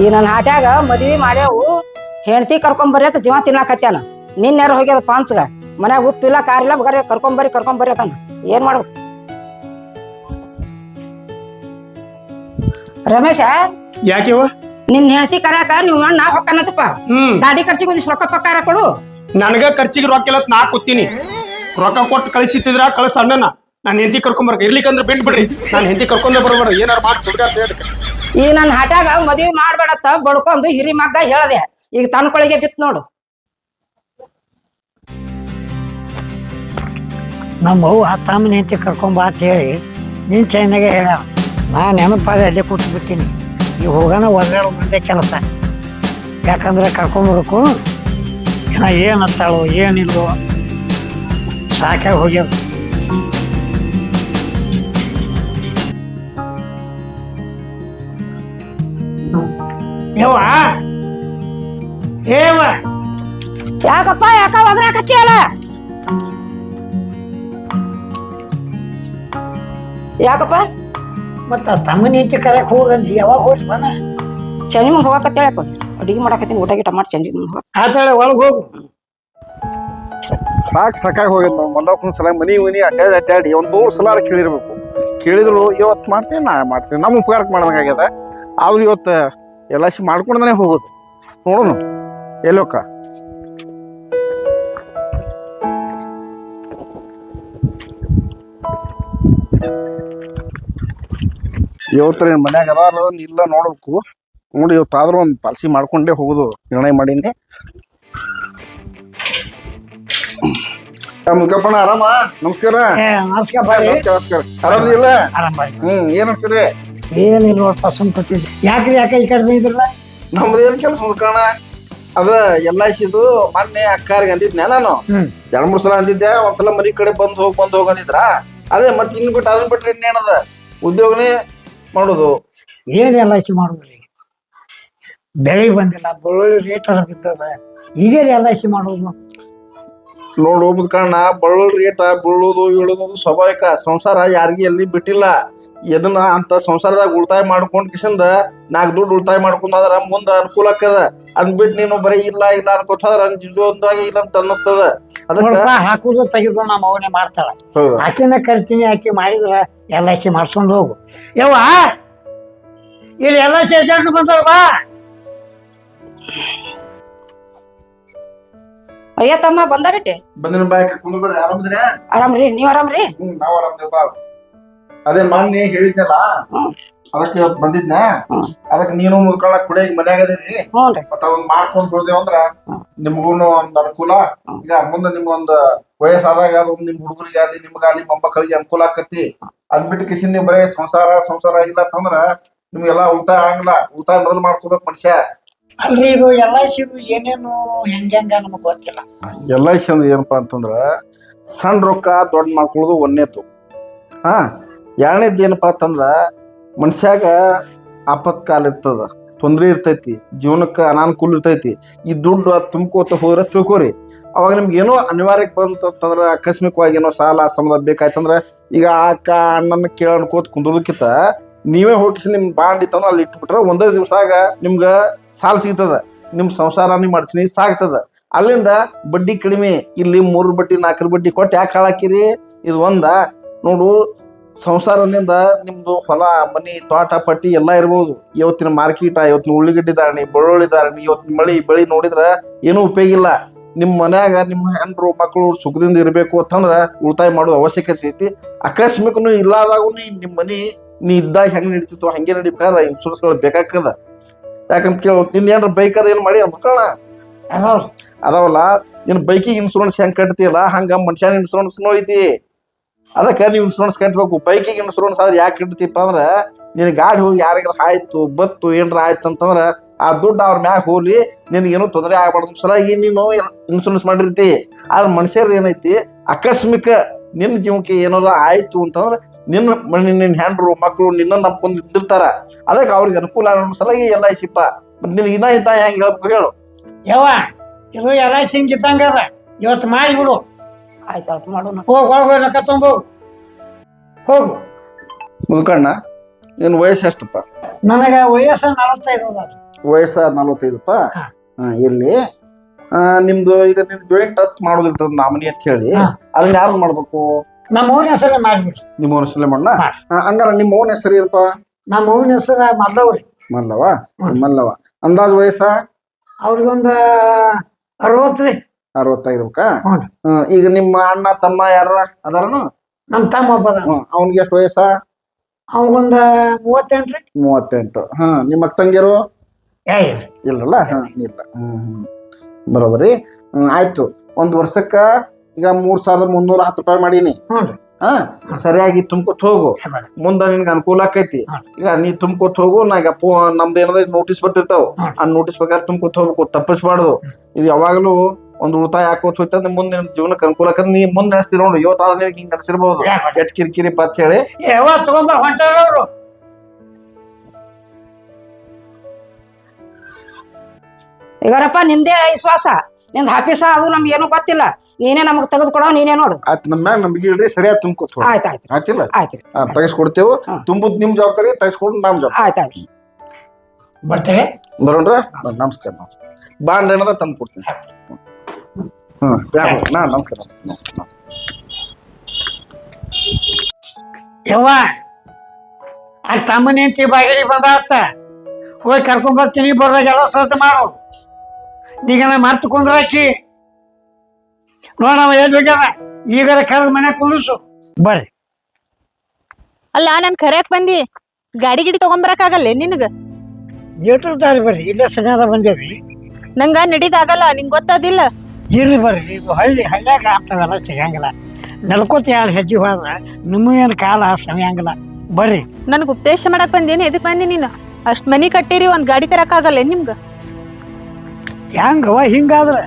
ಈ ನನ್ನ ಹಾಟ್ಯಾಗ ಮದ್ವಿ ಮಾಡ್ಯಾವು. ಹೆಂಡತಿ ಕರ್ಕೊಂಬರ್ರಿ ಜೀವ ತಿನ್ನಾಕತ್ಯಾನ. ನಿನ್ನೆರ ಹೋಗ್ಯದ ಪಾನ್ಸ್ಗ? ಮನ್ಯಾಗ ಉಪ್ಪಿಲ್ಲ ಕಾರಿಲ್ಲ ಬಗರೆ ಕರ್ಕೊಂಬರ್ರಿ ಕರ್ಕೊಂಬರ್ರಿ ಅತಾನ. ಏನ್ ಮಾಡ್ಬೇಕು? ರಮೇಶ? ಯಾಕೆವ ನಿನ್ ಹೆಂಡತಿ ಕರ್ಯಾಕ ನೀವು ಅಣ್ಣ ಹೊಕ್ಕನತಪ್ಪ. ಹ್ಮ್. ಗಾಡಿ ಖರ್ಚಿಗೆ ಒಂದಿಷ್ಟು ರೊಕ್ಕ ಪಕ್ಕಾರ ಕೊಡು ನನಗ ಖರ್ಚಿಗೆ ರೊಕ್ಕ ಎಲ್ಲ ನಾ ಕೂತೀನಿ. ರೊಕ್ಕ ಕೊಟ್ಟು ಕಳಿಸಿತ್ತಿದ್ರ ಕಳಿಸ ಅಣ್ಣನ. ನಾನು ಹೆಂಡತಿ ಕರ್ಕೊಂಬರ್ಕ ಇರ್ಲಿಕ್ಕಂದ್ರೆ ಬಿಟ್ ಬಿಡ್ರಿ. ನಾನು ಹೆಂಡತಿ ಕರ್ಕೊಂಡೇ ಬರಬೇಡ. ಏನಾರು ಮಾಡಿ ಸುಡ್ಗಾರ್ ಈ ನನ್ನ ಹಾಟ್ಯಾಗ ಮದ್ವಿ ಮಾಡ್ಬೇಡತ್ತ ಬಡ್ಕೊಂಡು ಹಿರಿ ಮಗ್ಗ ಹೇಳದೆ. ಈಗ ತನ್ನ ಕೊಳಿಗೆ ಬಿತ್ ನೋಡು. ನಮ್ಮ ಅವ್ವ ತಮ್ಮನ ಹೆಂಡತಿ ಕರ್ಕೊಂಬ ಅಂತ ಹೇಳಿ ನಿನ್ನ ಚೈನಾಗೆ ಹೇಳ. ನಾ ನೆನಪಾದ ಅಲ್ಲೇ ಕೂತ್ಬಿಡ್ತೀನಿ ಈಗ ಹೋಗೋಣ ಒದ್ರಾಡೋ ಮುಂದೆ ಕೆಲಸ. ಯಾಕಂದ್ರೆ ಕರ್ಕೊಂಬರ್ಬೇಕು ಇನ್ನ ಏನು ಅಂತಾಳೋ ಏನಿಲ್ಲೋ ಸಾಕಾಗಿ ಹೋಗ್ಯದ ಯವ್ವ? ಏವ ಯಾಕಪ್ಪ, ಯಾಕ ಒದ್ರಾಕತ್ತಿಯಲ್ಲ ಯಾಕಪ್ಪ? ಮತ್ತ ತಮ್ಮನ ಹೆಚ್ಚು ಕರೆಯಕ್ಕೆ ಹೋಗಂದು ಯಾವಾಗ ಹೋಗಿ ಬನ ಚಂದಿ ಮುಂದೆ ಹೋಗಕತ್ತೇಳಪ್ಪ ಅಡಿಗೆ ಮಾಡಕತ್ತೀನಿ ಊಟ ಗೀಟ ಮಾಡಿ ಚಂದಿ ಮುಂದೆ ಹೋಗಿ ಆತಾಳೆ ಒಳಗೆ ಹೋಗು. ಸಾಕ್ ಸಾಕಾಗಿ ಹೋಗಿದ್ ನಾವು ಸಲ ಮನಿ ಮನಿ ಅಡ್ಡಾಡಿ ಅಡ್ಡಾಡಿ ಒಂದು ಮೂರ್ ಸಲ ಕೇಳಿರ್ಬೇಕು. ಕೇಳಿದ್ರು ಇವತ್ತು ಮಾಡ್ತೀನಿ ನಾ ಮಾಡ್ತೀನಿ. ನಮ್ಮ ಉಪಕಾರಕ್ಕೆ ಮಾಡ್ದಂಗಾಗ್ಯದ. ಆದ್ರೆ ಇವತ್ತು ಎಲ್ಲ ಶಿ ಮಾಡ್ಕೊಂಡೇ ಹೋಗೋದು. ನೋಡೋಣ. ಎಲ್ಲೋಕ್ಕ ಇವತ್ತು ಮನ್ಯಾಗ ಅದಾರ ಇಲ್ಲ ನೋಡ್ಬೇಕು. ನೋಡಿ ಇವತ್ತಾದ್ರೂ ಒಂದು ಪಾಲಿಸಿ ಮಾಡ್ಕೊಂಡೇ ಹೋಗುದು. ನಿರ್ಣಯ ಮಾಡೀನಿ. ಮುಖಪ್ಪಣ್ಣ ಆರಾಮ? ನಮಸ್ಕಾರ. ನಮಸ್ಕಾರ ನಮಸ್ಕಾರ ನಮಸ್ಕಾರ. ಆರಾಮಿಲ್ಲ ಆರಾಮ ಹ್ಮ್ ಏನ್ ಅನ್ಸರಿ ಏನಿಲ್ಲ ನೋಡಪ್ಪ ಸುಮ್ ಕೂತಿದ್ದೆ. ಯಾಕ್ರಿ ಯಾಕೆ ಈ ಕಡೆ ಇದ್ರಲ್ಲ ನಮ್ದು ಏನ್ ಕೆಲಸ ಮುದ್ಕಣ ಅದ ಎಲ್ಲ ಐ ಸಿದು ಮೊನ್ನೆ ಅಕ್ಕಾರಿಗೆ ಅಂದಿದ್ನೆ ನಾನು? ಎರಡ್ ಮೂರ್ ಸಲ ಅಂದಿದ್ದೆ. ಒಂದ್ಸಲ ಮರಿ ಕಡೆ ಬಂದ್ ಹೋಗ್ ಬಂದ್ ಹೋಗ್ ಅಂದಿದ್ರ? ಅದೇ ಮತ್ತೆ ಇನ್ ಬಿಟ್ಟು ಅದನ್ನ ಬಿಟ್ರೆ ಇನ್ನೇನದ? ಉದ್ಯೋಗನೇ ಮಾಡೋದು? ಏನ್ ಎಲ್ ಐ ಸಿ ಮಾಡುದ್ರಿ? ಬೆಳೆ ಬಂದಿಲ್ಲ ಬೆಳ್ಳುಳ್ಳಿ ರೇಟ್ ಬಿದ್ದದ. ಈಗೇನು ಎಲ್ ಐ ಸಿ ಮಾಡೋದು? ನೋಡು ಕಾರಣ ಬಳ್ಳುಳ್ಳಿ ರೇಟ ಬೀಳೋದು ಇಳೋದು ಸ್ವಾಭಾವಿಕ ಸಂಸಾರ ಯಾರಿಗೂ ಎಲ್ಲಿ ಬಿಟ್ಟಿಲ್ಲ. ಎದನ್ನ ಅಂತ ಸಂಸಾರದಾಗ ಉಳಿತಾಯ ಮಾಡ್ಕೊಂಡ್ ಕಿಶಂದ ನಾಲ್ಕು ದುಡ್ಡು ಉಳಿತಾಯ ಮಾಡ್ಕೊಂಡಾದ್ರ ಮುಂದ ಅನುಕೂಲ ಆಕದ ಅದ್ ಬಿಟ್ಟು ನೀನು ಬರೀ ಇಲ್ಲ ಇಲ್ಲ ಅನ್ಕೋತ ಒಂದಾಗಿ ಇಲ್ಲ ಅಂತ ಅನ್ನಿಸ್ತದ. ಅದಕ್ಕೆ ಹಾಕುದು ತೆಗೆದು ನಮ್ಮ ಅವನೇ ಮಾಡ್ತಾಳ. ಹೌದು. ಆಕಿನ ಕರಿತೀನಿ ಆಕಿ ಮಾಡಿದ್ರ ಎಲ್ ಐ ಸಿ ಮಾಡ್ಸ್ಕೊಂಡು ಹೋಗು. ಯವ್ವ ಇಲ್ಲಿ ಎಲ್ ಐ ಸಿ ಏಜೆಂಟ್ ಬಾ. ಅಯ್ಯ ತಮ್ಮ ಬಂದ ಬಿಟ್ಟೆ? ಬಂದಿನ ಬಾಯ್ ಬರ್ರಿ ಆರಾಮ್ರಿ ನೀವ್ ಆರಾಮ್ರಿ? ಹ್ಮ್ ನಾವ್ ಆರಾಮದೇವ್ ಅದೇ ಮೊನ್ನೆ ಹೇಳಿದ್ನಲ್ಲ. ಅದಕ್ಕೆ ಇವತ್ ಬಂದಿದ್ನ. ಅದಕ್ಕೆ ನೀನು ಮುಳ್ಕೊಳ್ಳ ಕುಡಿಯಾಗ ಮನ್ಯಾಗ ಅದೀರಿ ಹ್ಞೂನ್ರಿ ಮತ್ತ ಅದನ್ನ ಮಾಡ್ಕೊಂಡ್ ಹೋದೇವ್ ಅಂದ್ರ ನಿಮ್ಗೂನು ಒಂದ್ ಅನುಕೂಲ. ಈಗ ಮುಂದೆ ನಿಮ್ಗೊಂದ್ ವಯಸ್ಸಾದಾಗ ಅದೊಂದ್ ನಿಮ್ ಹುಡುಗರಿಗೆ ಆಗ್ಲಿ ನಿಮ್ಗಾಗ್ಲಿ ಮೊಮ್ಮಕ್ಕಳಿಗೆ ಅನುಕೂಲ ಆಕತಿ. ಅದ್ ಬಿಟ್ಟು ಕಿಸಿನ್ ನೀವ್ ಬರೇ ಸಂಸಾರ ಸಂಸಾರ ಇಲ್ಲ ಅಂತಂದ್ರ ನಿಮ್ಗೆಲ್ಲಾ ಉಳಿತಾಯ ಆಗಲ್ಲ ಉಳಿತಾಯ ಮೊದಲು ಮಾಡ್ಕೋಬೇಕು ಮನುಷ್ಯ. ಅಲ್ರಿ ಇದು ಎಲ್ ಐ ಸಿ ಏನೇನು ಹೆಂಗ ಹೆಂಗ ನಮಗ್ ಗೊತ್ತಿಲ್ಲ. ಎಲ್ ಐ ಸಿ ಅಂದ್ರೆ ಏನಪ್ಪಾ ಅಂತಂದ್ರ ಸಣ್ಣ ರೊಕ್ಕ ದೊಡ್ಡ ಮಾಡ್ಕೊಳ್ಳೋದು ಒಂದೇತು ಹಾ ಎರಡನೇದು ಏನಪ್ಪಾ ಅಂತಂದ್ರ ಮನುಷ್ಯಾಗ ಆಪತ್ಕಾಲ ಇರ್ತದ, ತೊಂದರೆ ಇರ್ತೈತಿ, ಜೀವನಕ್ಕೆ ಅನಾನುಕೂಲ ಇರ್ತೈತಿ, ಈ ದುಡ್ಡು ಅದು ತುಂಬ್ಕೋತ ಹೋದ್ರೆ ತಿಳ್ಕೊರಿ. ಅವಾಗ ನಿಮ್ಗೆ ಏನೋ ಅನಿವಾರ್ಯಕ್ಕೆ ಬಂತಂತಂದ್ರೆ ಆಕಸ್ಮಿಕವಾಗಿ ಏನೋ ಸಾಲ ಸಮದ ಬೇಕಾಯ್ತಂದ್ರೆ ಈಗ ಅಕ್ಕ, ಅಣ್ಣನ ಕೇಳಕೋತ ಕುಂದ್ರದಕ್ಕಿಂತ ನೀವೇ ಹೋಗಿಸಿ ನಿಮ್ ಬಾಂಡ್ ಇತ್ತಂದ್ರೆ ಅಲ್ಲಿ ಇಟ್ಬಿಟ್ರೆ ಒಂದೇ ದಿವಸಾಗ ನಿಮ್ಗೆ ಸಾಲ ಸಿಗ್ತದ, ನಿಮ್ ಸಂಸಾರ ನೀವು ಮಾಡ್ತೀನಿ ಸಾಗ್ತದ. ಅಲ್ಲಿಂದ ಬಡ್ಡಿ ಕಡಿಮೆ, ಇಲ್ಲಿ ಮೂರು ಬಡ್ಡಿ, ನಾಲ್ಕರ ಬಡ್ಡಿ ಕೊಟ್ಟು ಯಾಕೆ ಹಾಳಾಕಿರಿ? ಇದು ಒಂದ, ನೋಡು ಸಂಸಾರದಿಂದ ನಿಮ್ದು ಹೊಲ ಮನಿ ತೋಟ ಪಟ್ಟಿ ಎಲ್ಲ ಇರ್ಬೋದು. ಇವತ್ತಿನ ಮಾರ್ಕೆಟ್ ಇವತ್ತಿನ ಉಳ್ಳಿಗಡ್ಡಿ ಧಾರಣಿ ಬೆಳ್ಳುಳ್ಳಿ ಧಾರಣಿ ಇವತ್ತಿನ ಮಳಿ ಬೆಳಿ ನೋಡಿದ್ರ ಏನೂ ಉಪಯೋಗ ಇಲ್ಲ. ನಿಮ್ಮ ಮನ್ಯಾಗ ನಿಮ್ಮ ಹೆಂಡ್ರು ಮಕ್ಕಳು ಸುಖದಿಂದ ಇರಬೇಕು ಅಂತಂದ್ರ ಉಳಿತಾಯ ಮಾಡೋದು ಅವಶ್ಯಕತೆ ಐತಿ. ಆಕಸ್ಮಿಕನು ಇಲ್ಲದಾಗೂ ನಿಮ್ಮ ಮನಿ ನೀ ಇದ್ದಾಗ ಹೆಂಗ್ ನಡೀತಿತ್ತು ಹಂಗೆ ನಡಿಬೇಕಾದ್ರೆ ಇನ್ಶೂರೆನ್ಸ್ಗಳು ಬೇಕಾಗ್ತದ. ಯಾಕಂತ ಕೇಳ ನಿನ್ ಏನ್ರ ಬೈಕ್ ಅದ ಏನ್ ಮಾಡಿ ಮಕ್ಕಳ ಅದಾವಲ್ಲ ನಿನ್ ಬೈಕಿಗೆ ಇನ್ಶೂರೆನ್ಸ್ ಹೆಂಗ್ ಕಟ್ತಿಲ್ಲ ಹಂಗ ಮನುಷ್ಯನ ಇನ್ಶೂರೆನ್ಸ್ ಐತಿ. ಅದಕ್ಕೆ ನೀವು ಇನ್ಶೂರೆನ್ಸ್ ಕಟ್ಬೇಕು. ಬೈಕಿಗೆ ಇನ್ಶೂರೆನ್ಸ್ ಆದ್ರೆ ಯಾಕೆ ಇಡ್ತೀಪ್ಪ ಅಂದ್ರೆ ನಿನ್ನ ಗಾಡಿ ಹೋಗಿ ಯಾರಿಗಾರ ಆಯ್ತು, ಬತ್ತು, ಏನಾರ ಆಯ್ತು ಅಂತಂದ್ರೆ, ಆ ದುಡ್ಡು ಅವ್ರ ಮ್ಯಾಗ ಹೋಗ್ಲಿ, ನಿನಗೇನು ತೊಂದರೆ ಆಗ್ಬಾರ್ದು. ಈ ನೀನು ಇನ್ಶೂರೆನ್ಸ್ ಮಾಡಿರ್ತಿ, ಆದ್ರೆ ಮನುಷ್ಯರ್ ಏನೈತಿ, ಆಕಸ್ಮಿಕ ನಿನ್ನ ಜೀವಕ್ಕೆ ಏನಾರ ಆಯ್ತು ಅಂತಂದ್ರೆ, ನಿನ್ನ ಮನೆ ನಿನ್ನ ಹೆಂಡ್ರು ಮಕ್ಕಳು ನಿನ್ನ ನಂಬ್ಕೊಂಡು ನಿಂತಿರ್ತಾರ ಅದಕ್ಕೆ ಅವ್ರಿಗೆ ಅನುಕೂಲ ಅನ್ನೋ ಎಲ್ ಐ ಸಿಪ್ಪ ಮತ್ತು ನಿನಗೆ ಇನ್ನ ಇದ್ದ ಹೆಂಗೆ ಹೇಳ್ಬೇಕು ಹೇಳು. ಯವ್ವ, ಇದು ಎಲ್ಲ ಸಿಂಗ್ ಇದ್ದಂಗ ಅದ. ಇವತ್ತು ಮಾಡಿಬಿಡು ಆಯ್ತು ಅಟ್ ಮಾಡೋಣ. ಹೋಗಿ ಒಳಗೆ ರೊಕ್ಕ ತೊಂಬೋಗು ಹೋಗು. ಮುಲ್ಕಣ್ಣ ನಿನ್ನ ವಯಸ್ಸು ಎಷ್ಟಪ್ಪ? ನನಗೆ ವಯಸ್ಸು ನಲವತ್ತೈದು ಅದ ವಯಸ್ಸ ನಲ್ವತ್ತೈದಪ್ಪ? ಹಾ. ಹಾ ಇರ್ಲಿ. ಆ, ನಿಮ್ದು ಈಗ ನಿಮ್ ಜಾಯಿಂಟ್ ಟಚ್ ಮಾಡೋದಿರ್ತದ ನಾಮನಿ ಅಂತ ಹೇಳಿ ಹಾ. ಅದನ್ನ ಯಾರು ಮಾಡ್ಬೇಕು? ನಮ್ಮ ಅವನ ಹೆಸರೇ ಮಾಡ್ಬಿಡ್ರಿ. ನಿಮ್ಮ ಓನ್ ಹೆಸರಲ್ಲೇ ಮಾಡೋಣ ಮಾಡಿ. ಹಾ, ಹಂಗಾರ ನಿಮ್ಮ ಓನ್ ಹೆಸರು ಏನಪ್ಪ? ನಮ್ಮ ಹೆಸರು ಮಲ್ಲವ್ರಿ. ಮಲ್ಲವ ಹ್ಮ್. ಮಲ್ಲವ ಅಂದಾಜ್ ವಯಸ್ಸ? ಅವ್ರಿಗೊಂದು ಅರವತ್ತು ರೀ. ಅರವತ್ತಾಗಿರ್ಬೇಕಾ ಈಗ ನಿಮ್ಮ ಅಣ್ಣ ತಮ್ಮ ಯಾರ ಅದಾರನು? ನಮ್ ತಮ್ಮ ಒಬ್ಬ ಅದಾನ. ಎಷ್ಟು ವಯಸ್ಸ? ಅವ್ಗೊಂದು ಮೂವತ್ತೆಂಟು ಹಾ ನಿಮ್ಮ ಅಕ್ಕ ಇಲ್ಲಲ್ಲ? ಹಾ ಇಲ್ಲ. ಹ್ಮ್ ಬರೋಬರಿ ಹ್ಮ್ ಆಯ್ತು. ಒಂದ್ ವರ್ಷಕ್ಕ ಈಗ ಮೂರ್ ಸಾವಿರದ ಮುನ್ನೂರ ಹತ್ತು ರೂಪಾಯಿ ಮಾಡೀನಿ. ಹಾ ಸರಿಯಾಗಿ ತುಂಬ್ಕೊತ ಹೋಗು. ಮುಂದ ನಿನ್ಗೆ ಅನುಕೂಲ ಆಕೈತಿ. ಈಗ ನೀ ತುಂಬ್ಕೊತ ಹೋಗು ನಾ ಈಗ ನಮ್ದು ಏನಾದ್ರೆ ನೋಟಿಸ್ ಬರ್ತಿರ್ತಾವ. ಆ ನೋಟಿಸ್ ಪ್ರಕಾರ ತುಂಬ್ಕೊತ ಹೋಗ್ಬೇಕು ತಪ್ಪಿಸ್ಬಾರ್ದು. ಇದು ಯಾವಾಗಲೂ ಒಂದು ಉಳಿತಾಯ ಹಾಕೋತ್ ಹೋಯ್ತಂದ್ರೆ ಮುಂದೆ ಮುಂದಿನ ಜೀವನಕ್ಕೆ ಅನುಕೂಲ. ಆಕಂದ್ರೆ ನೀ ಮುಂದೆ ನಡೆಸ್ತೀರ ನೋಡು ಇವತ್ತಾದ ನಿನಗೆ ಹಿಂಗೆ ನಡೆಸಿರ್ಬೋದು. ಯಾಕ್ ಬೇಡ? ಎಟ್ ಕಿರಿಕಿರಿ ಅಂತ ಹೇಳಿ. ಯಾವ ತಗೊಂಬ ಈಗಾರಪ್ಪ ನಿಂದೇ ವಿಶ್ವಾಸ ನಿಂದ ಆಫೀಸ ಅದು ನಮ್ಗೆ ಏನು ಗೊತ್ತಿಲ್ಲ. ನೀನೇ ನಮಗ್ ತೆಗೆದು ಕೊಡೋ ನೀನೇ ನೋಡು. ಆಯ್ತು ನಮ್ಮ ಮ್ಯಾಗ ನಮ್ಗೆ ಇಡ್ರಿ ಸರಿಯಾಗಿ ತುಂಬ್ಕೊತ್ ಆಯ್ತು ಆಯ್ತು. ಆಯ್ತಿಲ್ಲ? ಆಯ್ತು. ಆ, ತೆಗಿಸ್ಕೊಡ್ತೇವು. ಹಾ. ತುಂಬುದ್ ನಿಮ್ ಜವಾಬ್ದಾರಿ ತೆಗಿಸ್ಕೊಡ್ ನಮ್ ಜವಾಬ್ದಾರಿ. ಆಯ್ತು ಆಯ್ತು. ಬರ್ತೇವೆ ಬರೋಣ್ರ? ನಮಸ್ಕಾರ ನಮಸ್ಕಾರ. ಬಾಂಡ್ ಏನದ ತಂದು ಕೊಡ್ತೀನಿ ಹ್ಮ್? ನಾ ನಮಸ್ಕಾರ ಯವ್ವ ಆ ತಮ್ಮನ ಹೆಂಡತಿ ಬಾಗಿಲಿ ಬಂದಾತ ಹೋಗಿ ಕರ್ಕೊಂಡ್ ಬರ್ತೀನಿ ಬರ್ದಾಗ ಎಲ್ಲ ಸ್ವಚ್ಛ ಮಾಡು. ಈಗ ನಾ ಮರ್ತು ಕುಂದ್ರಾಕಿ. ನೋಡವ ಎಲ್ಲಿ ಹೋಗ್ಯಾವ ಈಗ ಕರೆದು ಮನೆ ಕುಂದ್ರಿಸು. ಬರ್ರಿ. ಅಲ್ಲ ನನ್ ಕರೆಯಕ್ ಬಂದಿ. ಗಾಡಿ ಗಿಡಿ ತಗೊಂಬರಕ್ಕಾಗಲ್ಲ ನಿನಗ? ಏಟು ದಾರಿ ಬರ್ರಿ ಇಲ್ಲೇ ಸಂಗಾದ ಬಂದೇವಿ. ನಂಗ ನಡೀದಾಗಲ್ಲ ನಿಂಗ್ ಗೊತ್ತದಿಲ್ಲ. ಇರ್ಲಿ ಬರ್ರಿ ಇದು ಹಳ್ಳಿ ಹಳ್ಳ್ಯಾಗ ಆಗ್ತದಲ್ಲ ಸಿಗಂಗಿಲ್ಲ. ನಡ್ಕೋತ ಯಾರು ಹೆಜ್ಜೆ ಹೋದ್ರೆ ನಿಮಗೇನು ಕಾಲ ಸಮಯಂಗಿಲ್ಲ ಬರ್ರಿ. ನನಗೆ ಉಪದೇಶ ಮಾಡಕ್ ಬಂದೇನು ಎದಕ್ ಬಂದಿ ನೀನು? ಅಷ್ಟ್ ಮನಿ ಕಟ್ಟಿರಿ ಒಂದ್ ಗಾಡಿ ತರಕ್ಕಾಗಲ್ಲ ನಿಮ್ಗ? ಹೆಂಗವ ಹಿಂಗಾದ್ರೆ?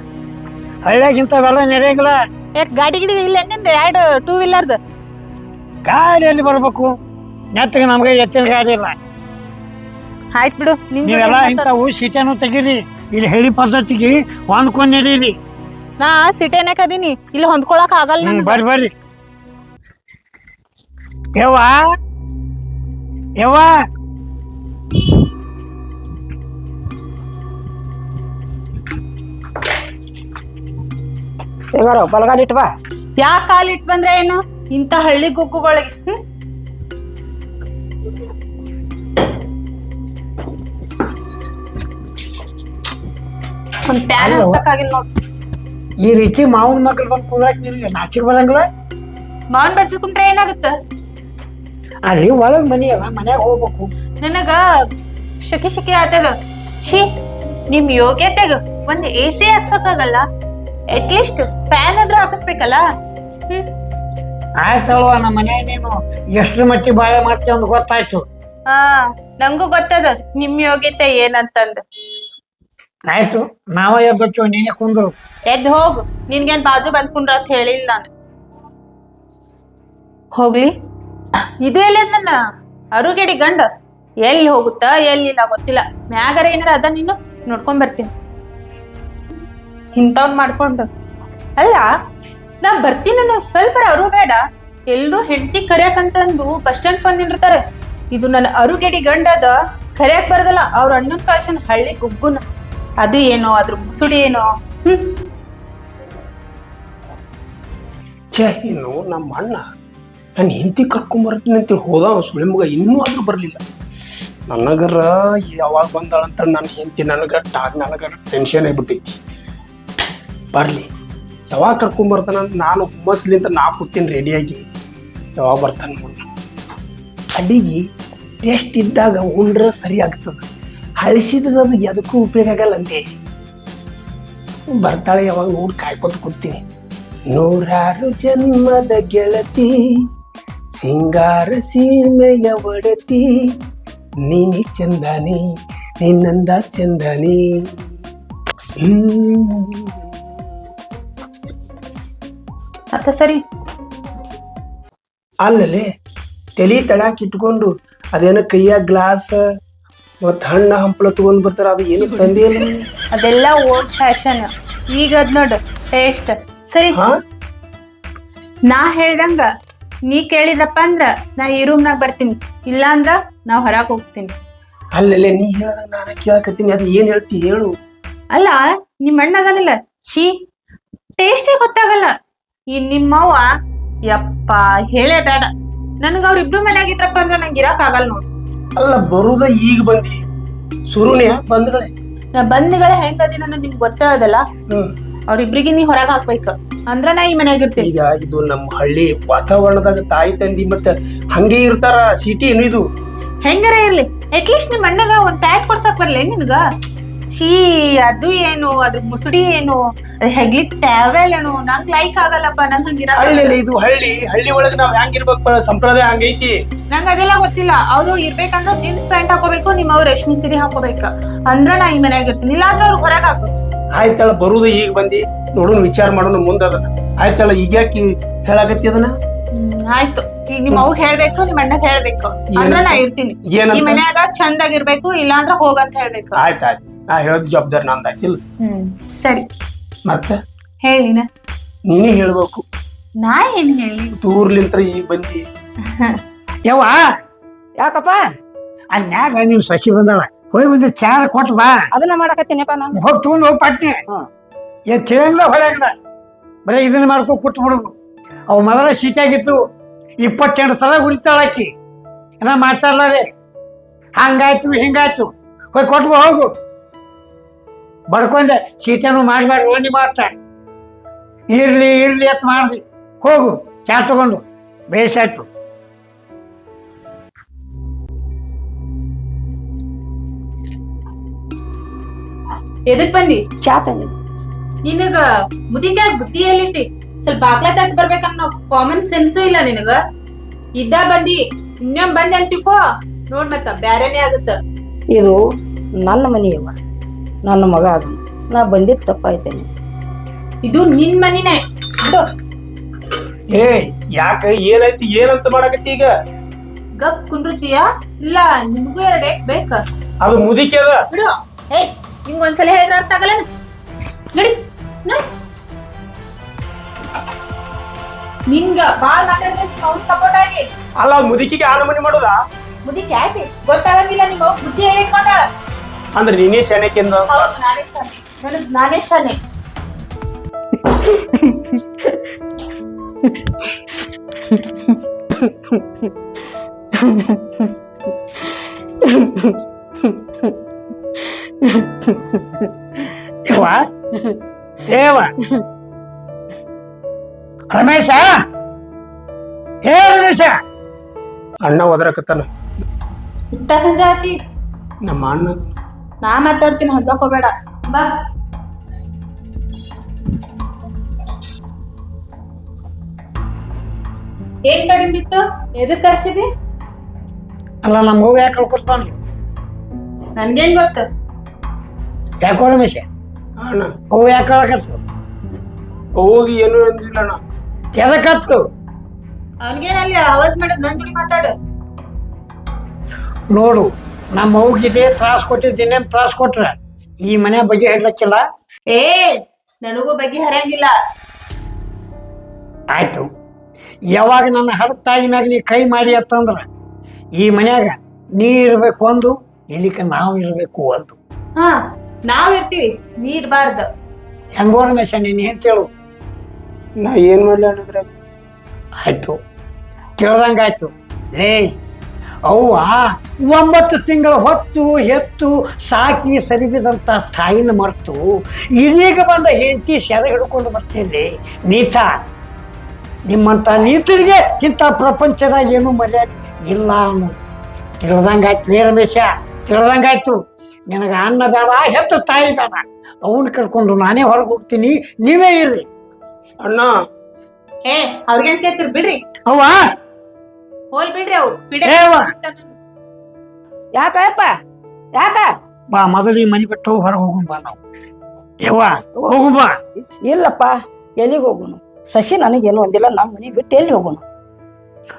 ಹಳ್ಳ್ಯಾಗ ಇಂಥವೆಲ್ಲ ನಡೆಯಂಗಿಲ್ಲ. ಯಾಕೆ ಗಾಡಿ ಗಿಡಿ ಇಲ್ಲ ನಿಂದ ಎರಡು ಟೂ ವೀಲರ್ದು ಗಾಡಿ ಎಲ್ಲಿ ಬರ್ಬೇಕು? ನೆಟ್ಟಗೆ ನಮ್ಗೆ ಎತ್ತಿನ ಗಾಡಿ ಇಲ್ಲ. ಆಯ್ತು ಬಿಡು ನಿಮ್ಗೆ ನೀವೆಲ್ಲ ಇಂಥವು ಸೀಟನ್ನು ತೆಗೀರಿ. ಇಲ್ಲಿ ಹೇಳಿ ಪದ್ಧತಿಗೆ ಹೊಂದ್ಕೊಂಡು ನಡೀರಿ. ನಾ ಸಿಟೇನಾಗ ಅದೀನಿ ಇಲ್ಲಿ ಹೊಂದ್ಕೊಳಕ್ ಆಗಲ್ಲ ಹ್ಮ್. ಬರ್ರಿ ಬರ್ರಿ. ಯವ್ವ? ಯವ್ವ? ಈಗಾರ ಬಲಗಾಲ ಯಾಕ್ ಕಾಲ್ ಇಟ್ ಬಂದ್ರೆ ಏನು? ಇಂತ ಹಳ್ಳಿ ಗುಕ್ಕುಗಳಿಗೆ ಹ್ಮ್? ಒಂದ್ ಪ್ಯಾನ್ ನೋಡ್. ಈ ರೀತಿ ಮಾವನ ಮಕ್ಕಳು ಬಂದು ಕುಂದ್ರಾಕ್ ನಿನಗೆ ನಾಚಿಕೆ ಬರಂಗಿಲ್ಲ? ಮಾವನ್ ಬಜ್ಜಿ ಕುಂತ್ರೆ ಏನಾಗುತ್ತ? ಅಲ್ಲಿ ಒಳಗ್ ಮನಿ ಅಲ್ಲ ಮನ್ಯಾಗ ಹೋಗ್ಬೇಕು. ನನಗ ಶಕಿ ಶಕಿ ಆತದ. ಛೀ ನಿಮ್ ಯೋಗ್ಯತೆಗ ಒಂದ್ ಎ ಸಿ ಹಾಕ್ಸಕ್ಕಾಗಲ್ಲ. ಅಟ್ಲೀಸ್ಟ್ ಫ್ಯಾನ್ ಆದ್ರೂ ಹಾಕಿಸ್ಬೇಕಲ್ಲ? ಹ್ಮ್. ಆಯ್ತಲ್ವ ನಮ್ಮ ಮನ್ಯಾಗ ನೀನು? ಎಷ್ಟ್ರ ಮಟ್ಟಿ ಬಾಳೆ ಮಾಡ್ತೀವಿ ಅಂತ ಗೊತ್ತಾಯ್ತು. ಹಾ ನಂಗೂ ಗೊತ್ತದ. ನಿಮ್ ಯೋಗ್ಯತೆ ಏನಂತಂದ್. ಆಯ್ತು, ನಾವ ನೀನೇ ಕುಂದ್ರು. ಎದ್ ಹೋಗು, ನಿನ್ಗೇನ್ ಬಾಜು ಬಂದ್ ಕುಂಡ್ರ ಅಂತ ಹೇಳಿಲ್ಲ ನಾನು. ಹೋಗ್ಲಿ. ಇದು ಎಲ್ಲಿ ನನ್ನ? ಅರುಗೆಡಿ ಗಂಡ. ಎಲ್ಲಿ ಹೋಗುತ್ತ ಎಲ್ಲಿಲ್ಲ ಗೊತ್ತಿಲ್ಲ. ಮ್ಯಾಗರ ಏನಾರ ಅದ ನೀನು? ನೋಡ್ಕೊಂಡ್ ಬರ್ತೀನಿ. ಇಂಥವ್ನ್ ಮಾಡ್ಕೊಂಡು. ಅಲ್ಲ, ನಾ ಬರ್ತೀನಿ ಅನ್ನೋ ಸ್ವಲ್ಪ ಅರು ಬೇಡ. ಎಲ್ರು ಹೆಂಡತಿ ಕರೆಯಕಂತಂದು ಬಸ್ ಸ್ಟ್ಯಾಂಡ್ ಬಂದ್ ನಿಂದಿರ್ತಾರೆ. ಇದು ನನ್ನ ಅರುಗೆಡಿ ಗಂಡ ಅದ ಕರಿಯಕ್ ಬರದಲ್ಲ, ಅವ್ರ ಅಣ್ಣನ ಕಾಶನ್ ಹಳ್ಳಿ ಗುಗ್ಗುನ. ಅದು ಏನೋ, ಅದ್ರ ಮುಸುಡಿ ಏನೋ? ಛೇ, ಇನ್ನು ನಮ್ಮ ಅಣ್ಣ ನಾನು ಹೆಂಡತಿ ಕರ್ಕೊಂಬರ್ತೀನಿ ಅಂತ ಹೋದ ಸುಳಿ ಮಗ, ಇನ್ನೂ ಆದ್ರೂ ಬರಲಿಲ್ಲ. ನನಗರ ಯಾವಾಗ ಬಂದಾಳಂತ ನನ್ನ ಹೆಂಡತಿ ನನಗೆ ಟಾಗ್ ನನಗೆ ಟೆನ್ಷನ್ ಆಗಿಬಿಟ್ಟೈತಿ. ಬರಲಿ. ಯಾವಾಗ ಕರ್ಕೊಂಬರ್ತಾನ ನಾನು ಹುಮ್ಮಸ್ಲಿಂತ ನಾ ಕೂತೀನಿ ರೆಡಿಯಾಗಿ ಯಾವಾಗ ಬರ್ತಾನೆ ಅಡಿಗೆ ಟೇಸ್ಟ್ ಇದ್ದಾಗ ಉಂಡ್ರೆ ಸರಿ ಆಗ್ತದೆ. ಹಳಿಸಿದ್ರೆ ನನಗೆ ಎದಕ್ಕೂ ಉಪಯೋಗ ಆಗಲ್ಲ ಅಂದೆ. ಬರ್ತಾಳೆ ಯಾವಾಗ ನೋಡಿ ಕಾಯ್ಕೊತ ಕೂತೀನಿ. ನೂರಾರು ಜನ್ಮದ ಗೆಳತಿ ಸಿಂಗಾರ ಸೀಮೆಯ ಒಡತಿ. ನೀನಿ ಚಂದನಿ ನಿನ್ನಂದ ಚಂದನಿ. ಅತ್ತ ಸರಿ. ಅಲ್ಲಲೆ ತಲೆ ತಳಾಕಿಟ್ಕೊಂಡು ಅದೇನೋ ಕೈಯಾಗ ಗ್ಲಾಸ್ ಮತ್ ಹಣ್ಣ ಹಂಪಲ ತಗೊಂಡ್ ಬರ್ತಾರ ಅದು ಏನು ತಂದೆ ಇಲ್ಲ? ಅದೆಲ್ಲ ಓಲ್ಡ್ ಫ್ಯಾಷನ್ ಈಗ ಅದ್ ನೋಡು ಟೇಸ್ಟ್ ಸರಿ ಹಾ? ನಾ ಹೇಳ್ದಂಗ ನೀ ಕೇಳಿದ್ರಪ್ಪ ಅಂದ್ರ ನಾ ಈ ರೂಮ್ನಾಗ ಬರ್ತೀನಿ. ಇಲ್ಲ ಅಂದ್ರ ನಾ ಹೊರಗ್ ಹೋಗ್ತೀನಿ. ಅಲ್ಲಲ್ಲೇ ನೀ ಹೇಳ್ದಾಗ ನಾನು ಕೇಳಕತ್ತೀನಿ ಅದು ಏನ್ ಹೇಳ್ತಿ ಹೇಳು. ಅಲ್ಲ ನಿಮ್ಮ ಅಣ್ಣ ಅದನಿಲ್ಲ ಛೀ ಟೇಸ್ಟೇ ಗೊತ್ತಾಗಲ್ಲ. ಈ ನಿಮ್ಮವ್ವ ಯಪ್ಪ ಹೇಳೇ ಬೇಡ. ನನ್ಗ ಅವ್ರಿಬ್ರು ಮನೆಯಾಗಿದ್ರಪ್ಪ ಅಂದ್ರ ನಂಗೆ ಇರಕ್ ಆಗಲ್ಲ ನೋಡಿ. ಅಲ್ಲ ಬರುದ ಈಗ ಬಂದಿ? ಸುರುನೇ ಬಂದ್ಗಳೇ ನಾ ಬಂದ್ಗಳೇ ಹೆಂಗ ಅದಿನ ನಿಮ್ಗೆ ಗೊತ್ತಾಗದಲ್ಲ ಹ್ಮ್. ಅವ್ರಿಬ್ರಿಗೆ ನೀ ಹೊರಗೆ ಹಾಕ್ಬೇಕ. ಅಂದ್ರ ನಾ ಈ ಮನ್ಯಾಗ ಇರ್ತೀನಿ. ಈಗ ಇದು ನಮ್ಮ ಹಳ್ಳಿ ವಾತಾವರಣದಾಗ ತಾಯಿ ತಂದಿ ಮತ್ತೆ ಹಂಗೆ ಇರ್ತಾರ ಸಿಟಿ ಏನು ಇದು? ಹೆಂಗಾರ ಇರ್ಲಿ? ಅಟ್ಲೀಸ್ಟ್ ನಿಮ್ಮ ಅಣ್ಣಗ ಒಂದ್ ಪ್ಯಾಟ್ ಕೊಡ್ಸಕ್ ಬರ್ಲಿ ನಿನ್ಗ? ಛೀ ಅದು ಏನು ಅದ್ರ ಮುಸುಡಿ ಏನು ಹೆಗ್ಲಿಕ್ ಟ್ಯಾವೆಲ್ ಏನು ನಂಗ್ ಲೈಕ್ ಆಗಲ್ಲಪ್ಪ ನಂಗ್ ಹಂಗಿರ ಹಳ್ಳಿ ಇದು ಹಳ್ಳಿ ಹಳ್ಳಿ ಒಳಗೆ ನಾವ್ ಹೆಂಗಿರ್ಬೇಕು ಸಂಪ್ರದಾಯ ಹಂಗೈತಿ? ನಂಗ್ ಅದೆಲ್ಲ ಗೊತ್ತಿಲ್ಲ. ಅವ್ರು ಇರ್ಬೇಕಂದ್ರ ಜೀನ್ಸ್ ಪ್ಯಾಂಟ್ ಹಾಕೋಬೇಕು ನಿಮ್ ಅವ್ರು ರೇಷ್ಮೆ ಸೀರೆ ಹಾಕೋಬೇಕ. ಅಂದ್ರ ನಾ ಈ ಮನ್ಯಾಗ ಇರ್ತೀನಿ. ಇಲ್ಲ ಅಂದ್ರೆ ಅವ್ರು ಹೊರಗ್ ಹಾಕು ಆಯ್ತಳ ಬರುದು ಈಗ ಬಂದಿ. ನೋಡೋಣ ವಿಚಾರ ಮಾಡೋಣ ಮುಂದದ ಆಯ್ತಾಳ ಈಗ ಯಾಕೆ ಹೇಳಾಕತ್ತಿ ಅದನ್ನ? ಆಯ್ತು. ಈಗ ನಿಮ್ ಅವ್ಗ್ ಹೇಳ್ಬೇಕು ನಿಮ್ ಅಣ್ಣಗ್ ಹೇಳ್ಬೇಕು. ಅಂದ್ರ ನಾ ಇರ್ತೀನಿ. ಈ ಏನಂತ ಮನ್ಯಾಗ ಚಂದಾಗಿರ್ಬೇಕು ಇಲ್ಲಾಂದ್ರ ಹೋಗಂತ ಹೇಳ್ಬೇಕು. ಆಯ್ತು ಆಯ್ತು. ನಾ ಹೇಳೋದು ಜವಾಬ್ದಾರಿ ನಂದು ಆಯ್ತಿಲ್ಲ ಹ್ಮ್. ಸರಿ. ಮತ್ತೆ? ಹೇಳಿನ ನೀನೇ ಹೇಳ್ಬೇಕು. ನಾ ಏನ್ ಹೇಳಿ? ಟೂರ್ಲಿಂತ್ರ ಈಗ ಬಂದಿ. ಯವ್ವ? ಯಾಕಪ್ಪ? ಅಲ್ಲಿ ಮ್ಯಾಗ ನಿಮ್ ಸಸಿ ಬಂದಾಳ. ಹೋಗಿ ಬಂದು ಚಾರ ಕೊಟ್ಟು ಬಾ. ಅದನ್ನ ಮಾಡಕತ್ತೀನಿಪ್ಪ ನಾನು. ಹೋಗಿ ತಗೊಂಡು ಹೋಗಿ ಪಟ್ನೆ. ಏನ್ ತಿಳಿಯಂಗಿಲ್ಲ ಹೊರಗಿಲ್ಲ ಬರೀ ಇದನ್ನ ಮಾಡ್ಕೊ ಕೂತ್ ಬಿಡುದು ಅವು ಮೊದಲ ಸೀಟಾಗಿತ್ತು ಇಪ್ಪತ್ತೆಂಟು ಸಲ ಉರಿತಾಳ ಆಕಿ. ಏನ ಮಾತಾಡ್ಲಾರೆ ಹಂಗಾಯ್ತು ಹಿಂಗಾಯ್ತು. ಹೋಗಿ ಕೊಟ್ಟು ಹೋಗು. ಬಡ್ಕೊಂಡೆ ಸೀತೆನೂ ಮಾಡ್ಬಾರ್ದು ಓಣಿ ಮಾತ್ರ. ಇರ್ಲಿ ಇರ್ಲಿ ಅಂತ ಮಾಡ್ದಿ. ಹೋಗು ಚಾ ತಗೊಂಡು. ಬೇಸಾಯ್ತು ಎದಕ್ ಬಂದಿ? ಚಾ ತಂದಿ. ನಿನಗ ಮುದಿಕ ಬುದ್ಧಿ ಎಲ್ಲಿಟ್ಟಿ? ಸ್ವಲ್ಪ ಬಾಗ್ಲ ತಟ್ ಬರ್ಬೇಕನ್ನೋ ಕಾಮನ್ ಸೆನ್ಸು ಇಲ್ಲ ನಿನಗ. ಇದ್ದ ಬಂದಿ ಇನ್ನೊಮ್ಮೆ ಬಂದಿ ಅಂತಿಕೋ. ನೋಡ್ ಮತ್ತ ಬ್ಯಾರೆನೇ ಆಗುತ್ತ. ಇದು ನನ್ನ ಮನೆಯವ ನನ್ನ ಮಗ ಅದು. ನಾ ಬಂದಿದ್ದು ತಪ್ಪಾಯ್ತೇನೆ. ಇದು ನಿನ್ ಮನಿನೇ. ಬಿಡು. ಏ ಯಾಕ ಏನಾಯ್ತು ಏನಂತ ಮಾಡಕತ್ತಿ ಈಗ? ಗಪ್ ಕುಂಡ್ರತೀಯ ಇಲ್ಲ ನಿಮಗೂ ಎರಡು ಏಟ್ ಬೇಕ? ಅದು ಮುದಿಕೆ ಅದ ಬಿಡು. ಏಯ್ ನಿಂಗ್ ಒಂದ್ಸಲ ಹೇಳಿದ್ರ ಅರ್ಥ ಆಗಲ್ಲ. ನಡಿ ನಡಿ. ನಿಂಗ ಬಾಳ್ ಮಾತಾಡಿದ್ರೆ ಅವ್ನ್ ಸಪೋರ್ಟ್ ಆಗಿ. ಅಲ್ಲ ಮುದುಕಿಗೆ ಆನ ಮನಿ ಮಾಡೋದಾ? ಮುದಿಕ್ ಯಾಕೆ ಗೊತ್ತಾಗಂಗಿಲ್ಲ ನಿಮ್ಮ ಅವ್ವ ಬುದ್ಧಿ ಇಟ್ಕೊಂಡಾಳ? ಅಂದ್ರೆ ನೀನೇ ಸೆನೆಕಿಂದ ಹೌದು ನಾನೇ ಶಾನೆ ನನಗ್ ನಾನೇ ಶಾನೆ ಯವ್ವ ಏವ? ರಮೇಶ ಹೇ ರಮೇಶ! ಅಣ್ಣ ಒದರಕತ್ತಾನ. ಹಂಜಾತಿ ನಮ್ಮ ಅಣ್ಣ. ನಾ ಮಾತಾಡ್ತೀನಿ ಹಂಚಕೋಬೇಡ ಹೋಗ್ಬೇಡ. ಬಾ. ಏನ್ ಕಡಿಮೆ ಬಿತ್ತು ಎದಕ್ ಕರ್ಸಿದಿ? ಅಲ್ಲ ನಮ್ಮ ಹೋಗಿ ಯಾಕೆ ಕಳ್ಕೊತಾನ ನನ್ಗೇನ್ ಗೊತ್ತು? ಯಾಕೋ ರಮೇಶ? ಅಣ್ಣ. ಹೂವು ಯಾಕೆ ಕಳ್ಕತ್ತು ಹೋಗಿ ಏನು ಅಂದಿಲ್ಲ ಅಣ್ಣ. ಎದಕ್ಕತ್ತು ಅವನಿಗೇನಲ್ಲಿ ಆವಾಜ್ ಮಾಡದ್ ನನ್ ಜೋಡಿ ಮಾತಾಡು. ನೋಡು ನಮ್ಮ ಅವ್ಗಿದೆ ತ್ರಾಸ್ ಕೊಟ್ಟಿದ್ದೀನಿ ಅಂತ ತ್ರಾಸ್ ಕೊಟ್ರ? ಈ ಮನೆ ಬಗ್ಗೆ ಹೇಳಕ್ಕಿಲ್ಲ ಏ ನನಗೂ ಬಗ್ಗೆ ಹರಿಯಂಗಿಲ್ಲ ಆಯ್ತು. ಯಾವಾಗ ನನ್ನ ಹಡ ತಾಯಿ ಮ್ಯಾಗ ನೀ ಕೈ ಮಾಡಿ ಅತ್ತಂದ್ರ ಈ ಮನ್ಯಾಗ ನೀ ಇರ್ಬೇಕು ಒಂದು ಇಲ್ಲಿಕ ನಾವು ಇರ್ಬೇಕು ಒಂದು ಹಾ ನಾವ್ ಇರ್ತೀವಿ ನೀ ಇರ್ಬಾರ್ದು. ಹೆಂಗೋ ರಮೇಶ ನೀನ್ ಏನ್ ಹೇಳು ನಾ ಏನ್ ಮಾಡಲಿ ಅಣ್ಣ ಆಯ್ತು. ತಿಳ್ದಂಗಾಯ್ತು ಲೇ, ಅವ್ವ ಒಂಬತ್ತು ತಿಂಗಳ ಹೊತ್ತು ಹೆತ್ತು ಸಾಕಿ ಸರಿಬಿದಂತ ತಾಯಿನ ಮರೆತು ಇದೀಗ ಬಂದ ಹೆಂಡತಿ ಶರ ಹಿಡ್ಕೊಂಡು ಬರ್ತೀನಿ. ನೀಚ ನಿಮ್ಮಂಥ ನೀತರಿಗೆ ಇಂಥ ಪ್ರಪಂಚದಾಗ ಏನು ಮರ್ಯಾದೆ ಇಲ್ಲ ಅವನು ತಿಳ್ದಂಗಾಯ್ತು ಲೇ ರಮೇಶ ತಿಳ್ದಂಗಾಯ್ತು ನಿನಗೆ ಅನ್ನ ಬೇಡ ಹೆತ್ತು ತಾಯಿ ಬೇಡ. ಅವನು ಕರ್ಕೊಂಡು ನಾನೇ ಹೊರಗೆ ಹೋಗ್ತೀನಿ, ನೀವೇ ಇರ್ರಿ ಅಣ್ಣ. ಏ ಅವ್ರಿಗೇನ್ ಕೇಳ್ತಿರ್? ಬಿಡ್ರಿ. ಅವ್ವ. ಹೋಲ್ ಬಿಡ್ರಿ ಅವ್ರು. ಬಿಡ. ಯಾಕಪ್ಪ ಯಾಕ ಬಾ ಮೊದಲು ಈ ಮನೆ ಬಿಟ್ಟು ಹೊರ ಹೋಗೋಣ ಬಾ ನಾವು. ಯವ್ವ ಹೋಗು ಬಾ. ಇಲ್ಲಪ್ಪ ಎಲ್ಲಿಗೆ ಹೋಗೋನು? ನನಗೆ ನನಗೇನು ಒಂದಿಲ್ಲ ನಮ್ಮ ಮನೆ ಬಿಟ್ಟು ಎಲ್ಲಿ ಹೋಗೋನು?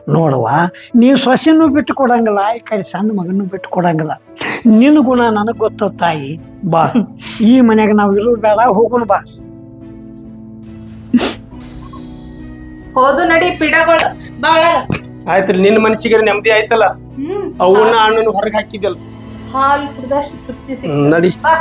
ನೋಡುವ ನೀವು ಸೊಸೆನೂ ಬಿಟ್ಟು ಕೊಡಂಗಿಲ್ಲ ಈ ಕಡೆ ಸಣ್ಣ ಮಗನೂ ಬಿಟ್ಟು ಕೊಡಂಗಿಲ್ಲ. ನಿನ್ನ ಗುಣ ನನಗೆ ಗೊತ್ತ ತಾಯಿ. ಬಾ ಈ ಮನ್ಯಾಗ ನಾವು ಇರೋದು ಬೇಡ ಹೋಗೋಣ ಬಾ. ಹೋದು ನಡಿ ಪಿಡಗಳು. ಬಹಳ ಆಯ್ತಲ್ಲ ನಿನ್ನ ಮನಸ್ಸಿಗೆ ನೆಮ್ಮದಿ ಆಯ್ತಲ್ಲ? ಅವನ್ನ ಅಣ್ಣನ ಹೊರಗೆ ಹಾಕಿದ್ಯಲ್ಲ. ಹಾಲು ಕುಡ್ದಷ್ಟು ತೃಪ್ತಿ ಸಿಗ್ತದೆ. ನಡಿ. ಬಾ.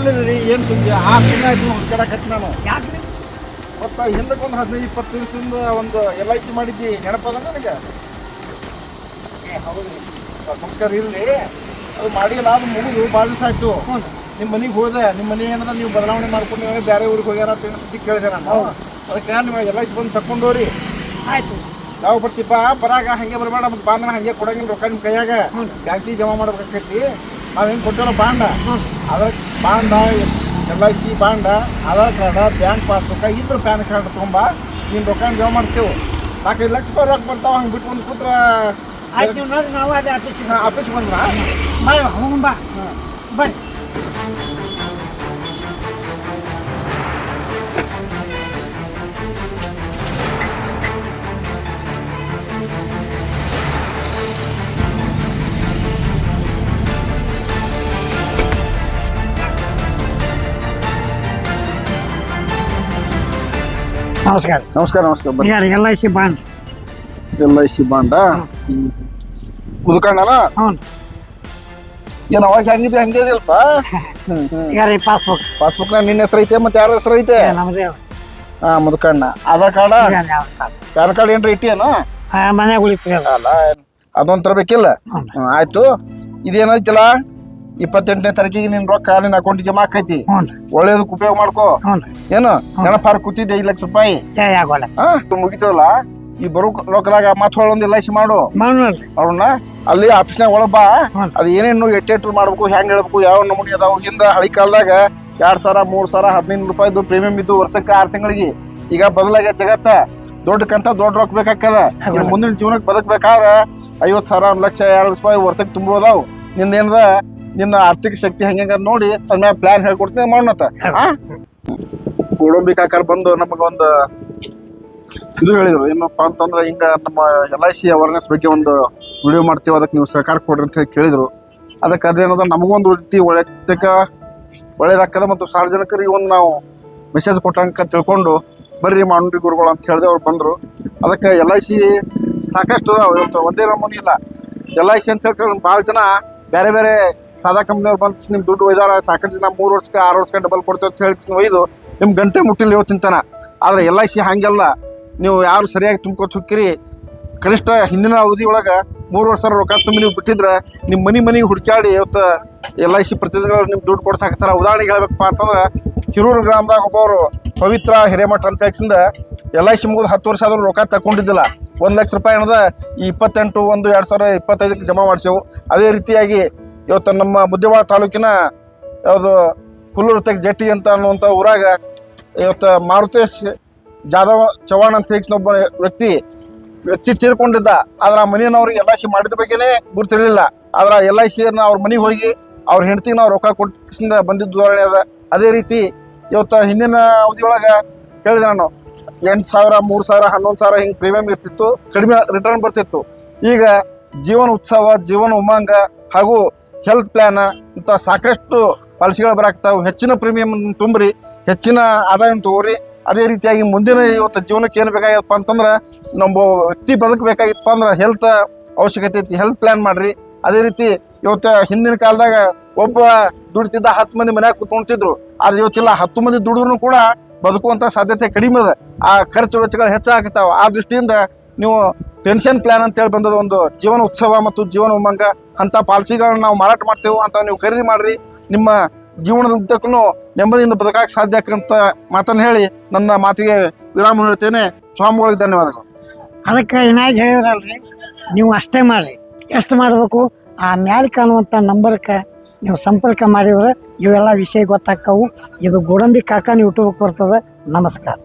ಎಲ್ಲಿದ್ರಿ ಏನು ಸುದ್ದಿ? ಆ ದಿನ ಆಯ್ತು ಹುಡ್ಕಾಡಕತ್ತಿ ನಾನು. ಮತ್ತು ಹಿಂದಕ್ಕೆ ಒಂದು ಹದಿನೈದು ಇಪ್ಪತ್ತು ದಿವಸದಿಂದ ಒಂದು ಎಲ್ ಐ ಸಿ ಮಾಡಿದ್ದಿ. ನೆನಪದ ನನಗೆ? ನಮಸ್ಕಾರ ಇರಲಿ. ಅದು ಮಾಡಿಲ್ಲ ಅದು ಮುಗಿದು ಭಾಳ ದಿವಸ ಆಯಿತು. ನಿಮ್ಮ ಮನೆಗೆ ಹೋದೆ. ನಿಮ್ಮ ಮನೆ ಏನದ? ನೀವು ಬದಲಾವಣೆ ಮಾಡ್ಕೊಂಡು ನೀವು ಬೇರೆ ಊರಿಗೆ ಹೋಗ್ಯಾರ ಅಂತ ಏನಂತ ಕೇಳಿದೆ ನಾನು. ಅದಕ್ಕೆ ನೀವು ಎಲ್ ಐ ಸಿ ಬಂದು ತಕೊಂಡೋರಿ ಆಯಿತು. ನಾವು ಬರ್ತೀಪ ಬರಾಗ ಹಂಗೆ ಬರಬೇಡ. ಮತ್ತು ಬಾಂಧನ ಹಂಗೆ ಕೊಡಂಗಿಲ್ಲ ರೊಕ್ಕ ನಿಮ್ಮ ಕೈಯಾಗ ಜಾಸ್ತಿ ಜಮಾ ಮಾಡ್ಬೇಕಾಕೈತಿ. ನಾವೇನು ಕೊಟ್ಟಿರೋ ಬಾಂಡ? ಅದ್ರ bond L I C bond Aadhaar card bank passbook ಇದ್ರ ಪ್ಯಾನ್ ಕಾರ್ಡ್ ತೊಗೊಂಬ ನಿಮ್ಮ ರೊಕ್ಕ ಜಮಾ ಮಾಡ್ತೇವೆ. ನಾಲ್ಕೈದು ಲಕ್ಷ ರೂಪಾಯಿ ರೊಕ್ಕ ಬರ್ತಾವ ಹಂಗೆ ಬಿಟ್ಟು ಒಂದು ಕೂತ್ರ ಆಯ್ತು ನೋಡಿ ನಾವು ಅದೇ ಆಫೀಸಿಗೆ ಆಫೀಸ್ಗೆ ಬಂದ್ರ ಬಾ ಹೋಗೋಣ ಬಾ. ಬರ್ರಿ. ನಮಸ್ಕಾರ. ನಮಸ್ಕಾರ ನಮಸ್ಕಾರ ಯಾರು L I C bond? L I C bond? ಮುದುಕಣ್ಣನ? ಹ್ಞೂ. ಏನು ಅವಾಗ ಹೆಂಗಿದೆ ಹಂಗೆ ಇದೆಯಲ್ಪ ಈಗ ರೀ ಪಾಸ್ಬುಕ್. ಪಾಸ್ಬುಕ್ನಾಗ ನಿನ್ನ ಹೆಸರು ಐತೆ ಮತ್ತೆ ಯಾರ ಹೆಸರು ಐತೆ? ನಮ್ಮದೇ ಹಾಂ Mudkanna. Aadhaar card? PAN card. ಏನ್ರಿ ಇಟ್ಟಿಯೇನು? ಮನ್ಯಾಗ ಉಳಿತ್ರಿ ಅಲ್ಲ ಅದೊಂದು ತರಬೇಕಿಲ್ಲ? ಆಯ್ತು. ಇದೇನೈತಿಲ್ಲ ಇಪ್ಪತ್ತೆಂಟನೇ ತಾರೀಕಿಗೆ ನಿನ್ ರೊಕ್ಕ ನಿನ್ನ ಅಕೌಂಟ್ ಜಮಾ ಆಕೈತಿ ಒಳ್ಳೇದಕ್ಕೆ ಉಪಯೋಗ ಮಾಡ್ಕೋ. ಏನು? ನೆನಪಾರ ಕೂತಿದ್ದೆ ಐದು ಲಕ್ಷ ರೂಪಾಯಿ. ಏ ಆಗೋಲ್ಲ. ಹಾ ಮುಗಿತದಲ್ಲ? ಈ ಬರೋ ರೊಕ್ಕದಾಗ ಮತ್ತೆ ಹೊಳೊಂದು ಇಲ್ಲ ಮಾಡು. ಮಾಡೋಣ್ರಿ ಅವ್ರನ್ನ ಅಲ್ಲಿ ಆಫೀಸ್ನಾಗ ಒಳಗ್ ಬಾ. ಅದು ಏನೇನು ಎಟ್ಟೆಟ್ಟು ಮಾಡ್ಬೇಕು ಹೆಂಗ್ ಹೇಳ್ಬೇಕು ಯಾವ ನಮೂನಿ ಅದಾವ. ಹಿಂದ ಹಳಿ ಕಾಲದಾಗ ಎರಡ್ ಸಾವಿರ ಮೂರ್ ಸಾವಿರ ಹದಿನೈದು ರೂಪಾಯಿದು ಪ್ರೀಮಿಯಂ ಇದ್ದು ವರ್ಷಕ್ಕೆ ಆರು ತಿಂಗಳಿಗೆ. ಈಗ ಬದಲಾಗ ಜಗತ್ತ ದೊಡ್ಡ ಕಂತ ದೊಡ್ಡ ರೊಕ್ಕ ಇನ್ನು ಮುಂದಿನ ಜೀವನಕ್ಕೆ ಬದುಕ್ಬೇಕಾದ್ರ ಐವತ್ತು ಸಾವಿರ ಒಂದ್ ಲಕ್ಷ ಎರಡು ರೂಪಾಯಿ ವರ್ಷಕ್ಕೆ ತುಂಬೋದಾವ್ನಿಂದ ಏನದ ನಿನ್ನ ಆರ್ಥಿಕ ಶಕ್ತಿ ಹೆಂಗ ನೋಡಿ ಅದ್ಮ್ಯಾಗ ಪ್ಲಾನ್ ಹೇಳ್ಕೊಡ್ತೀನಿ ಮಾಡೋಣತ್ತ ಆ? ಗೋಡಂಬಿ ಕಾಕರ್ ಬಂದು ನಮಗ ಒಂದು ಇದು ಹೇಳಿದ್ರು ಏನಪ್ಪ ಅಂತಂದ್ರೆ ಹಿಂಗ ನಮ್ಮ ಎಲ್ ಐ ಸಿ ಅವೇರ್ನೆಸ್ ಬಗ್ಗೆ ಒಂದು ವಿಡಿಯೋ ಮಾಡ್ತೀವಿ ಅದಕ್ಕೆ ನೀವು ಸಹಕಾರ ಕೊಡ್ರಿ ಅಂತ ಹೇಳಿ ಕೇಳಿದ್ರು. ಅದಕ್ಕೆ ಅದೇನದ ನಮಗೊಂದು ರೀತಿ ವೈಯಕ್ತಿಕ ಒಳ್ಳೇದಾಗ್ತದೆ ಮತ್ತು ಸಾರ್ವಜನಿಕರಿಗೆ ಒಂದು ನಾವು ಮೆಸೇಜ್ ಕೊಟ್ಟಂಕ ತಿಳ್ಕೊಂಡು ಬರ್ರಿ ಮಾಡಿ ಗುರುಗಳು ಅಂತ ಹೇಳಿದೆ ಅವ್ರು ಬಂದರು. ಅದಕ್ಕೆ ಎಲ್ ಐ ಸಿ ಸಾಕಷ್ಟು ಅದಾವ ಇವತ್ತು ಒಂದೇ ನಮೂನಿ ಇಲ್ಲ. ಎಲ್ ಐ ಸಿ ಅಂತ ಹೇಳ್ಕೊಂಡು ಭಾಳ ಜನ ಬೇರೆ ಬೇರೆ ಸಾದಾ ಕಂಪ್ನಿಯವ್ರು ಬಂದು ನಿಮ್ಮ ದುಡ್ಡು ಒಯ್ದಾರ ಸಾಕಷ್ಟು ಜನ ಮೂರು ವರ್ಷಕ್ಕೆ, ಆರು ವರ್ಷಕ್ಕೆ ಡಬಲ್ ಕೊಡ್ತೇವೆ ಅಂತ ಹೇಳಿ ಒಯ್ದು ನಿಮ್ಮ ಗಂಟೆ ಮುಟ್ಟಿಲ್ಲ ಇವತ್ತಿನ ಆದ್ರೆ ಎಲ್ ಐ ಸಿ ಹಾಗೆಲ್ಲ. ನೀವು ಯಾರು ಸರಿಯಾಗಿ ತುಂಬ್ಕೊತ ಹೋಗ್ತೀರಿ? ಕನಿಷ್ಠ ಹಿಂದಿನ ಅವಧಿ ಒಳಗೆ ಮೂರು ವರ್ಷ ರೊಕ್ಕ ತುಂಬಿ ನೀವು ಬಿಟ್ಟಿದ್ರೆ ನಿಮ್ಮ ಮನೆ ಮನೆಗೆ ಹುಡುಕಾಡಿ ಇವತ್ತು ಎಲ್ ಐ ಸಿ ಪ್ರತಿನಿಧಿಗಳು ನಿಮ್ಮ ದುಡ್ಡು ಕೊಡ್ಸಾಕತ್ತಾರ? ಉದಾಹರಣೆಗೆ ಹೇಳ್ಬೇಕಪ್ಪ ಅಂತಂದ್ರೆ ಹಿರೂರು ಗ್ರಾಮದಾಗ ಒಬ್ಬರು ಪವಿತ್ರ ಹಿರೇಮಠ ಅಂತ ಹೇಳ್ಸಿಂದ ಎಲ್ ಐ ಸಿ ಮುಗಿದು ಹತ್ತು ವರ್ಷ ಆದ್ರೂ ರೊಕ್ಕ ತಗೊಂಡಿದ್ದಿಲ್ಲ ಒಂದು ಲಕ್ಷ ರೂಪಾಯಿ ಏನದ ಈ ಇಪ್ಪತ್ತೆಂಟು, ಒಂದು ಎರಡು ಸಾವಿರ ಇಪ್ಪತ್ತೈದಕ್ಕೆ ಜಮಾ ಮಾಡಿಸೇವು. ಅದೇ ರೀತಿಯಾಗಿ ಇವತ್ತು ನಮ್ಮ ಮುದ್ದೇವಾಳ ತಾಲೂಕಿನ ಯಾವುದು ಹುಲ್ಲೂರು ತೆಗ್ ಜಟ್ಟಿ ಅಂತ ಅನ್ನುವಂಥ ಊರಾಗ ಇವತ್ತು ಮಾರುತೇಶ್ ಜಾಧವ್ ಚವಾಣ್ ಅಂತ ಒಬ್ಬ ವ್ಯಕ್ತಿ ವ್ಯಕ್ತಿ ತೀರ್ಕೊಂಡಿದ್ದ. ಆದ್ರೆ ಆ ಮನೆಯವ್ರಿಗೆ ಎಲ್ ಐ ಸಿ ಮಾಡಿದ ಬಗ್ಗೆನೆ ಗುರ್ತಿರ್ಲಿಲ್ಲ. ಆದ್ರೆ ಎಲ್ ಐ ಸಿಯನ್ನು ಅವ್ರ ಮನೆಗೆ ಹೋಗಿ ಅವ್ರ ಹೆಂಡತಿಗೆ ನಾವು ರೊಕ್ಕ ಕೊಟ್ಟಿಸಿಂದ ಬಂದಿದ್ದು ಉದಾಹರಣೆ ಅದ. ಅದೇ ರೀತಿ ಇವತ್ತು ಹಿಂದಿನ ಅವಧಿಯೊಳಗೆ ಹೇಳಿದೆ ನಾನು, ಎಂಟು ಸಾವಿರ, ಮೂರು ಸಾವಿರ, ಹನ್ನೊಂದು ಸಾವಿರ ಹಿಂಗೆ ಪ್ರೀಮಿಯಂ ಇರ್ತಿತ್ತು, ಕಡಿಮೆ ರಿಟರ್ನ್ ಬರ್ತಿತ್ತು. ಈಗ ಜೀವನ ಉತ್ಸವ, ಜೀವನ ಉಮಾಂಗ ಹಾಗೂ ಹೆಲ್ತ್ ಪ್ಲ್ಯಾನ್ ಇಂಥ ಸಾಕಷ್ಟು ಪಾಲಿಸಿಗಳು ಬರಾಕ್ತಾವೆ. ಹೆಚ್ಚಿನ ಪ್ರೀಮಿಯಂ ತುಂಬ್ರಿ, ಹೆಚ್ಚಿನ ಆದಾಯ ತಗೋರಿ. ಅದೇ ರೀತಿಯಾಗಿ ಮುಂದಿನ ಇವತ್ತು ಜೀವನಕ್ಕೆ ಏನು ಬೇಕಾಗಿತ್ತಪ್ಪ ಅಂತಂದ್ರೆ, ನಮ್ಮ ವ್ಯಕ್ತಿ ಬದುಕಬೇಕಾಗಿತ್ತಪ್ಪ ಅಂದ್ರೆ ಹೆಲ್ತ್ ಅವಶ್ಯಕತೆ ಐತಿ. ಹೆಲ್ತ್ ಪ್ಲ್ಯಾನ್ ಮಾಡ್ರಿ. ಅದೇ ರೀತಿ ಇವತ್ತು ಹಿಂದಿನ ಕಾಲದಾಗ ಒಬ್ಬ ದುಡಿತಿದ್ದ ಹತ್ತು ಮಂದಿ ಮನ್ಯಾಗ ಕುತ್ಕೊಳ್ತಿದ್ರು ಆದ್ರೆ ಇವತ್ತಿಲ್ಲ, ಹತ್ತು ಮಂದಿ ದುಡಿದ್ರು ಕೂಡ ಬದುಕುವಂಥ ಸಾಧ್ಯತೆ ಕಡಿಮೆ ಅದ. ಆ ಖರ್ಚು ವೆಚ್ಚಗಳು ಹೆಚ್ಚಾಗ್ತಾವೆ. ಆ ದೃಷ್ಟಿಯಿಂದ ನೀವು ಪೆನ್ಷನ್ ಪ್ಲಾನ್ ಅಂತ ಹೇಳಿ ಬಂದದ ಒಂದು ಜೀವನ ಉತ್ಸವ ಮತ್ತು ಜೀವನ ಉಮಂಗ ಅಂತ ಪಾಲಿಸಿಗಳನ್ನ ನಾವು ಮಾರಾಟ ಮಾಡ್ತೇವೆ ಅಂತ ನೀವು ಖರೀದಿ ಮಾಡ್ರಿ. ನಿಮ್ಮ ಜೀವನದ ಉದ್ದಕ್ಕೂ ನೆಮ್ಮದಿಯಿಂದ ಬದುಕಕ್ಕೆ ಸಾಧ್ಯ ಅಂತ ಮಾತನ್ನು ಹೇಳಿ ನನ್ನ ಮಾತಿಗೆ ವಿರಾಮ ಹೇಳ್ತೇನೆ ಸ್ವಾಮಿಗಳಿಗೆ ಧನ್ಯವಾದಗಳು ಅದಕ್ಕೆ ಏನಾಗಿ ಹೇಳಿದ್ರಲ್ರಿ, ನೀವು ಅಷ್ಟೇ ಮಾಡ್ರಿ. ಎಷ್ಟು ಮಾಡಬೇಕು? ಆ ಮ್ಯಾಲೆ ಕಾಣುವಂಥ ನಂಬರ್ಕ್ಕೆ ನೀವು ಸಂಪರ್ಕ ಮಾಡಿದ್ರೆ ಇವೆಲ್ಲ ವಿಷಯ ಗೊತ್ತಾಕ್ಕವು ಇದು ಗೋಡಂಬಿ ಕಾಕಾನ ಯೂಟ್ಯೂಬ್ಗೆ ಬರ್ತದೆ. ನಮಸ್ಕಾರ.